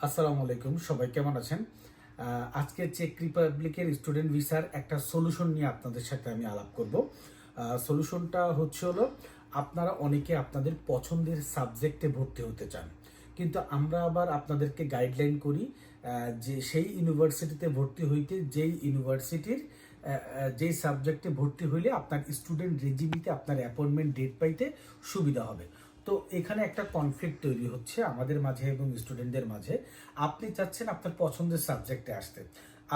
আসসালামু আলাইকুম, সবাই কেমন আছেন? আজকে চেক রিপাবলিকের স্টুডেন্ট ভিসার একটা সলিউশন নিয়ে আপনাদের সাথে আমি আলাপ করব। সলিউশনটা হচ্ছে হলো, আপনারা অনেকে আপনাদের পছন্দের সাবজেক্টে ভর্তি হতে চান, কিন্তু আমরা আবার আপনাদেরকে গাইডলাইন করি যে সেই ইউনিভার্সিটিতে ভর্তি হইতে, যেই ইউনিভার্সিটির যেই সাবজেক্টে ভর্তি হইলে আপনার স্টুডেন্ট রেজিমিতে আপনার অ্যাপয়েন্টমেন্ট ডেট পাইতে সুবিধা হবে। তো এখানে একটা কনফ্লিক্ট তৈরি হচ্ছে আমাদের মাঝে এবং স্টুডেন্টদের মাঝে। আপনি চাচ্ছেন আপনার পছন্দের সাবজেক্টে আসতে।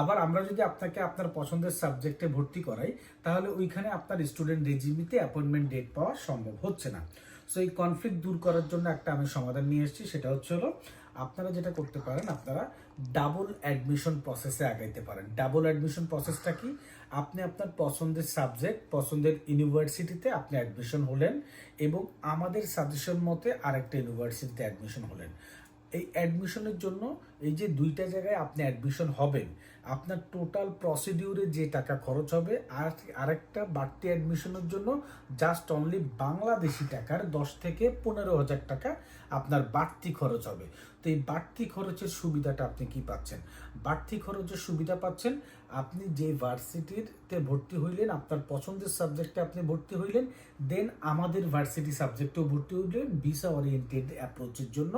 আবার আমরা যদি আপনাকে আপনার পছন্দের সাবজেক্টে ভর্তি করাই, তাহলে ওইখানে আপনার স্টুডেন্ট রেজিমিতে অ্যাপয়েন্টমেন্ট ডেট পাওয়া সম্ভব হচ্ছে না। সো এই কনফ্লিক্ট দূর করার জন্য একটা আমি সমাধান নিয়ে এসেছি, সেটা হচ্ছে হলো আপনারা যেটা করতে পারেন, আপনারা ডাবল অ্যাডমিশন প্রসেসে আগাইতে পারেন। ডাবল অ্যাডমিশন প্রসেসটা কি? আপনি আপনার পছন্দের সাবজেক্ট পছন্দের ইউনিভার্সিটিতে আপনি অ্যাডমিশন হলেন এবং আমাদের সাজেশন মতে আরেকটা ইউনিভার্সিটিতে অ্যাডমিশন হলেন। এই অ্যাডমিশনের জন্য এই যে দুইটা জায়গায় আপনি অ্যাডমিশন হবেন, আপনার টোটাল প্রসিডিউরে যে টাকা খরচ হবে, আর আরেকটা বাড়তি অ্যাডমিশনের জন্য জাস্ট অনলি বাংলাদেশি টাকার দশ থেকে পনেরো হাজার টাকা আপনার বাড়তি খরচ হবে। তো এই বাড়তি খরচের সুবিধাটা আপনি কি পাচ্ছেন? বাড়তি খরচের সুবিধা পাচ্ছেন, আপনি যে ভার্সিটিতে ভর্তি হইলেন, আপনার পছন্দের সাবজেক্টে আপনি ভর্তি হইলেন দেন আমাদের ভার্সিটি সাবজেক্টেও ভর্তি হইলেন ভিসা ওরিয়েন্টেড অ্যাপ্রোচের জন্য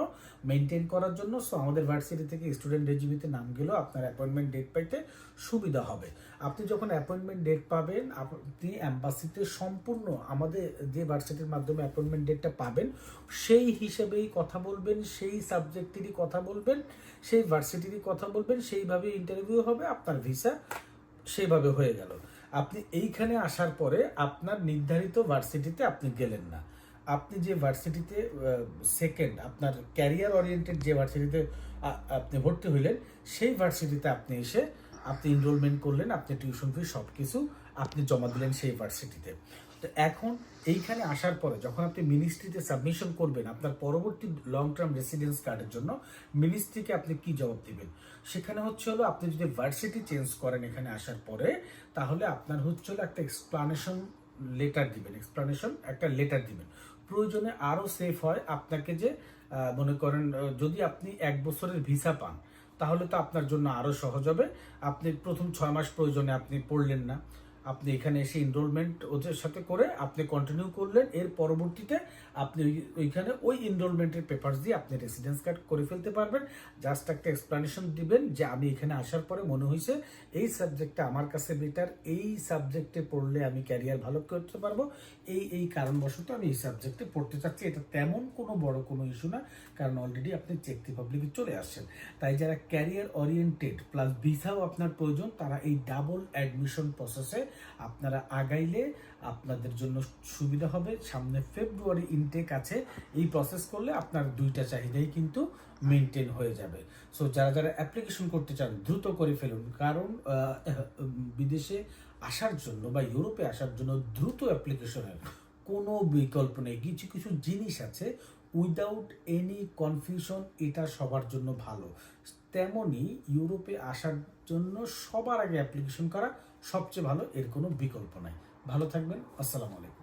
মেনটেন করার জন্য সো আমাদের ভার্সিটি থেকে স্টুডেন্ট রেজিমিতে নাম গেলেও আপনার অ্যাপয়েন্টমেন্ট ডেট পাইতে সুবিধা হবে। আপনি যখন অ্যাপয়েন্টমেন্ট ডেট পাবেন, আপনি অ্যাম্বাসিতে সম্পূর্ণ আমাদের যে ভার্সিটির মাধ্যমে অ্যাপয়েন্টমেন্ট ডেটটা পাবেন, সেই হিসেবেই কথা বলবেন, সেই সাবজেক্টেরই কথা বলবেন, সেই ভার্সিটিরই কথা বলবেন সেইভাবে ইন্টারভিউ হবে, আপনার ভিসা সেইভাবে হয়ে গেল। আপনি এইখানে আসার পরে আপনার নির্ধারিত ভার্সিটিতে আপনি গেলেন না। আপনি যে ভার্সিটিতে সেকেন্ড আপনার ক্যারিয়ার ওরিয়েন্টেড যে ভার্সিটিতে আপনি ভর্তি হইলেন, সেই ভার্সিটিতে আপনি এসে আপনি এনরোলমেন্ট করলেন, আপনি টিউশন ফি সব কিছু আপনি জমা দিলেন সেই ভার্সিটিতে তো এখন এইখানে আসার পরে যখন আপনি মিনিস্ট্রিতে সাবমিশন করবেন আপনার পরবর্তী লং টার্ম রেসিডেন্স কার্ডের জন্য মিনিস্ট্রিকে আপনি কি জবাব দিবেন? সেখানে হচ্ছে হলো আপনি যদি ভার্সিটি চেঞ্জ করেন এখানে আসার পরে, তাহলে আপনার হচ্ছে হলো একটা এক্সপ্লানেশন লেটার দিবেন এক্সপ্লানেশন একটা লেটার দিবেন। প্রয়োজনে আরও সেফ হয়। আপনাকে যে মনে করেন যদি আপনি এক বছরের ভিসা পান, তাহলে তো আপনার জন্য আরও সহজ হবে। আপনি প্রথম ছয় মাস প্রয়োজনে আপনি পড়লেন না। আপনি এখানে এসে এনরোলমেন্ট ওদের সাথে করে আপনি কন্টিনিউ করলেন। এর পরবর্তীতে আপনি ওই- ওইখানে ওই এনরোলমেন্টের পেপারস দিয়ে আপনি রেসিডেন্স কার্ড করে ফেলতে পারবেন। জাস্ট একটা এক্সপ্লানেশন দিবেন যে আমি এখানে আসার পরে মনে হয়েছে এই সাবজেক্টটা আমার কাছে বেটার এই সাবজেক্টে পড়লে আমি ক্যারিয়ার ভালো করতে পারব। এই এই কারণবশত আমি এই সাবজেক্টে পড়তে চাচ্ছি। এটা তেমন কোনো বড় কোনো ইস্যু না, কারণ অলরেডি আপনি চেক রিপাবলিকে চলে আসছেন। তাই যারা ক্যারিয়ার ওরিয়েন্টেড প্লাস ভিসাও আপনার প্রয়োজন, তারা এই ডাবল অ্যাডমিশন প্রসেসে আপনারা আগাইলে আপনাদের জন্য সুবিধা হবে। সামনে ফেব্রুয়ারি ইনটেক আছে। এই প্রসেস করলে আপনার দুইটা চাহিদাই কিন্তু মেনটেন হয়ে যাবে। সো যারা যারা অ্যাপ্লিকেশন করতে চান, দ্রুত করে ফেলুন। কারণ বিদেশে আসার জন্য বা ইউরোপে আসার জন্য দ্রুত অ্যাপ্লিকেশনের কোনো বিকল্প নেই। কিছু কিছু জিনিস আছে। উইদাউট এনি কনফিউশন এটা সবার জন্য ভালো। তেমনি ইউরোপে আসার জন্য সবার আগে অ্যাপ্লিকেশন করা সবচেয়ে ভালো, এর কোনো বিকল্প নাই। ভালো থাকবেন, আসসালামু আলাইকুম।